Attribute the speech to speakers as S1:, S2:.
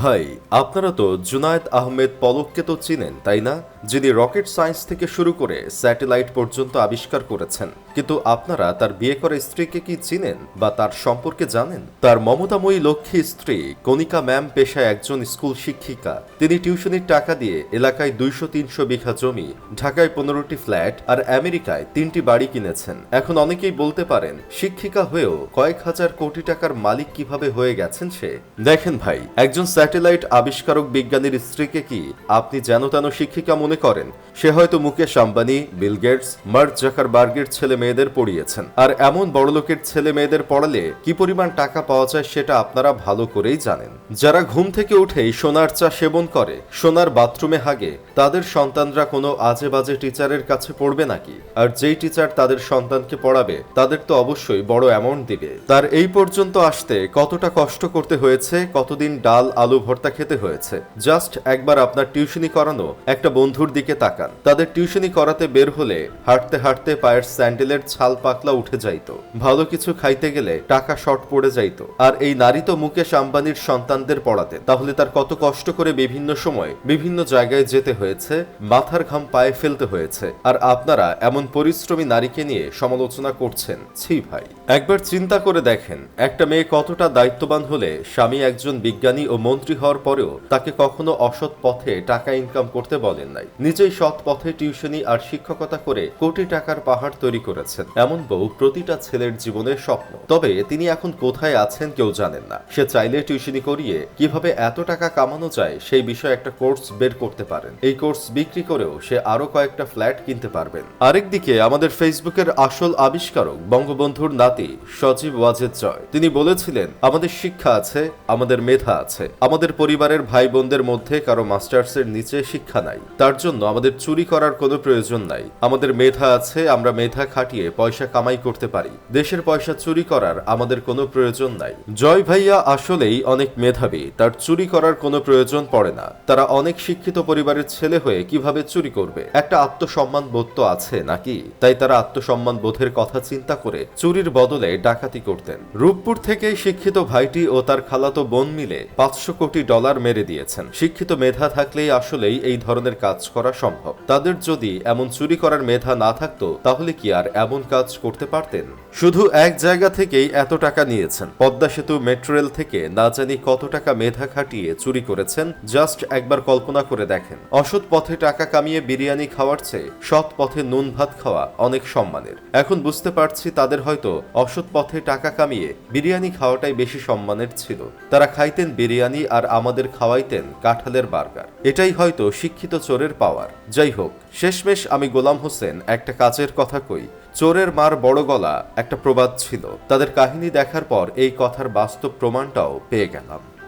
S1: ভাই, আপনারা তো জুনায়েদ আহমেদ পলককে তো চিনেন, তাই না? যিনি রকেট সায়েন্স থেকে শুরু করে স্যাটেলাইট পর্যন্ত আবিষ্কার করেছেন। কিন্তু আপনারা তার বিয়ে করা স্ত্রীকে কি চিনেন বা তার সম্পর্কে জানেন? তার মমতাময়ী লক্ষ্মী স্ত্রী কণিকা ম্যাম পেশায় একজন স্কুল শিক্ষিকা। তিনি টিউশনির টাকা দিয়ে এলাকায় দুইশো তিনশো বিঘা জমি, ঢাকায় পনেরোটি ফ্ল্যাট আর আমেরিকায় তিনটি বাড়ি কিনেছেন। এখন অনেকেই বলতে পারেন, শিক্ষিকা হয়েও কয়েক হাজার কোটি টাকার মালিক কীভাবে হয়ে গেছেন সে? দেখেন ভাই, একজন স্যাটেলাইট আবিষ্কারক বিজ্ঞানীর স্ত্রীকে কি আপনি যেন তেন শিক্ষিকা মনে করেন? সে হয়তো Mukesh Ambani, Bill Gates, Mark জাকারবার্গের ছেলে মেয়েদের পড়িয়েছেন। আর এমন বড়লোকের ছেলে মেয়েদের পড়ালে কি পরিমাণ টাকা পাওয়া যায় সেটা আপনারা ভালো করেই জানেন। যারা ঘুম থেকে উঠেই সোনার চা সেবন করে, সোনার বাথরুমে হাগে, তাদের সন্তানরা কোনো আজে বাজে টিচারের কাছে পড়বে নাকি? আর যেই টিচার তাদের সন্তানকে পড়াবে, তাদের তো অবশ্যই বড় অ্যামাউন্ট দিবে। তার এই পর্যন্ত আসতে কতটা কষ্ট করতে হয়েছে, কতদিন ডাল আলু ভর্তা খেতে হয়েছে। জাস্ট একবার আপনার টিউশনি করানো একটা বন্ধুর দিকে তাকান। তাদের টিউশনি করাতে বের হলে হাঁটতে হাঁটতে পায়ের স্যান্ডেলের ছাল পাকলা উঠে যাইতো। ভালো কিছু খাইতে গেলে টাকা শর্ট পড়ে যাইতো। আর এই নারী তো মুকেশ আম্বানির সন্তানদের পড়াতেন। তাহলে তার কত কষ্ট করে বিভিন্ন সময় বিভিন্ন জায়গায় যেতে হয়েছে, মাথার ঘাম পায়ে ফেলতে হয়েছে। আর আপনারা এমন পরিশ্রমী নারীকে নিয়ে সমালোচনা করছেন। ছি ভাই। একবার চিন্তা করে দেখেন, একটা মেয়ে কতটা দায়িত্ববান হলে স্বামী একজন বিজ্ঞানী ও মন্ত্রী হওয়ার পরেও তাকে কখনো অসৎ পথে টাকা ইনকাম করতে বলেন নাই। নিজেই সৎ পথে টিউশনি আর শিক্ষকতা করে কোটি টাকার পাহাড় তৈরি করেছেন। এমন বউ প্রতিটা ছেলের জীবনের স্বপ্ন। তবে তিনি এখন কোথায় আছেন কেউ জানেন না। সে চাইলে টিউশনি করিয়ে কীভাবে এত টাকা কামানো যায় সেই বিষয়ে একটা কোর্স বের করতে পারেন। এই কোর্স বিক্রি করেও সে আরও কয়েকটা ফ্ল্যাট কিনতে পারবেন। আরেকদিকে আমাদের ফেসবুকের আসল আবিষ্কারক বঙ্গবন্ধুর নাতি সজীব ওয়াজেদ জয়। তিনি বলেছিলেন, আমাদের শিক্ষা আছে, আমাদের মেধা আছে। আমাদের পরিবারের ভাই বোনদের মধ্যে কারও মাস্টার্সের নিচে শিক্ষা নাই। তার জন্য আমাদের চুরি করার কোনো প্রয়োজন নাই। আমাদের মেধা আছে, আমরা মেধা খাটিয়ে পয়সা কামাই করতে পারি। দেশের পয়সা চুরি করার আমাদের কোনো প্রয়োজন নাই। জয় ভাইয়া আসলেই অনেক মেধাবী। তার চুরি করার কোনো প্রয়োজন পড়ে না। তারা অনেক শিক্ষিত পরিবারের ছেলে হয়ে কীভাবে চুরি করবে? একটা আত্মসম্মান বোধ তো আছে নাকি? তাই তারা আত্মসম্মান বোধের কথা চিন্তা করে চুরির বদলে ডাকাতি করতেন। রূপপুর থেকে শিক্ষিত ভাইটি ও তার খালাতো বোন মিলে পাঁচশো কোটি ডলার মেরে দিয়েছেন। শিক্ষিত মেধা থাকলেই আসলেই এই ধরনের কাজ করা সম্ভব। তাদের যদি এমন চুরি করার মেধা না থাকতো, তাহলে কি আর এমন কাজ করতে পারতেন? শুধু এক জায়গা থেকেই এত টাকা নিয়েছেন। পদ্মা সেতু মেট্রো রেল থেকে না জানি কত টাকা মেধা খাটিয়ে চুরি করেছেন, জাস্ট একবার কল্পনা করে দেখেন। অসৎ পথে টাকা কামিয়ে বিরিয়ানি খাওয়ার চেয়ে সৎ পথে নুন ভাত খাওয়া অনেক সম্মানের। এখন বুঝতে পারছি তাদের হয়তো অসৎ পথে টাকা কামিয়ে বিরিয়ানি খাওয়াটাই বেশি সম্মানের ছিল। তারা খাইতেন বিরিয়ানি আর আমাদের খাওয়াইতেন কাঁঠালের বার্গার। এটাই হয়তো শিক্ষিত চোরের পাওয়ার। যাই হোক, শেষমেশ আমি গোলাম হোসেন একটা কাজের কথা কই। চোরের মার বড় গলা একটা প্রবাদ ছিল। তাদের কাহিনী দেখার পর এই কথার বাস্তব প্রমাণটাও পেয়ে গেলাম।